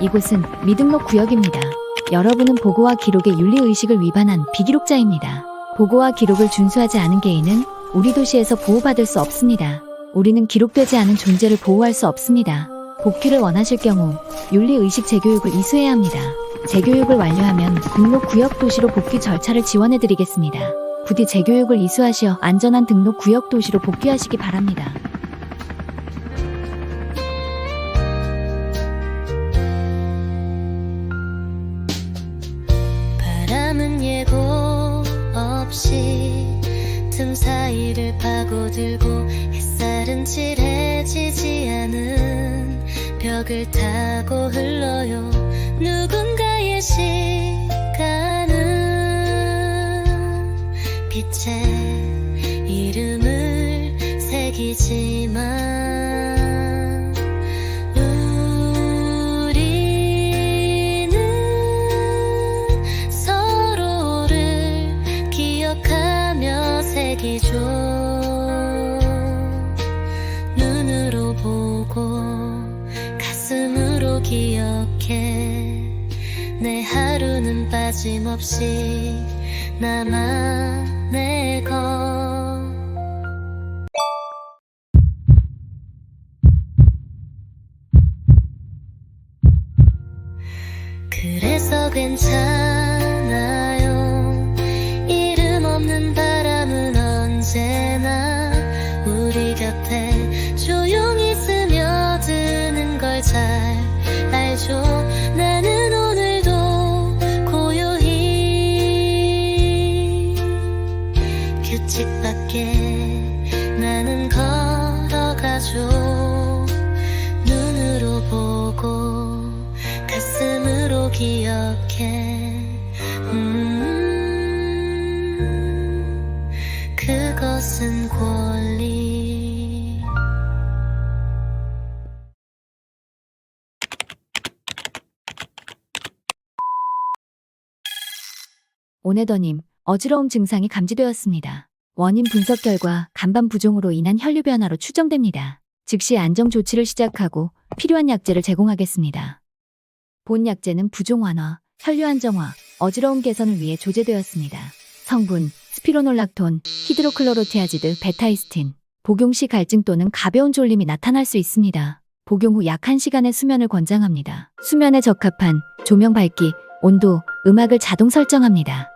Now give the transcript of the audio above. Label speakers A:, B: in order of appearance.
A: 이곳은 미등록 구역입니다. 여러분은 보고와 기록의 윤리의식을 위반한 비기록자입니다. 보고와 기록을 준수하지 않은 개인은 우리 도시에서 보호받을 수 없습니다. 우리는 기록되지 않은 존재를 보호할 수 없습니다. 복귀를 원하실 경우 윤리의식 재교육을 이수해야 합니다. 재교육을 완료하면 등록 구역 도시로 복귀 절차를 지원해 드리겠습니다. 부디 재교육을 이수하시어 안전한 등록 구역 도시로 복귀하시기 바랍니다.
B: 바람은 예고 없이 틈 사이를 파고들고 햇살은 칠해지지 않은 벽을 타고 흘러요. 누군가의 시간은 빛에 이름을 새기지만 눈으로 보고 가슴으로 기억해. 내 하루는 빠짐없이 나만의 것 그래서 괜찮아 음,
A: 오네더님, 어지러움 증상이 감지되었습니다. 원인 분석 결과 간반 부종으로 인한 혈류 변화로 추정됩니다. 즉시 안정 조치를 시작하고 필요한 약제를 제공하겠습니다. 본 약제는 부종 완화, 혈류 안정화, 어지러움 개선을 위해 조제되었습니다. 성분 스피로놀락톤, 히드로클로로티아지드, 베타이스틴. 복용 시 갈증 또는 가벼운 졸림이 나타날 수 있습니다. 복용 후 약 1시간의 수면을 권장합니다. 수면에 적합한 조명 밝기, 온도, 음악을 자동 설정합니다.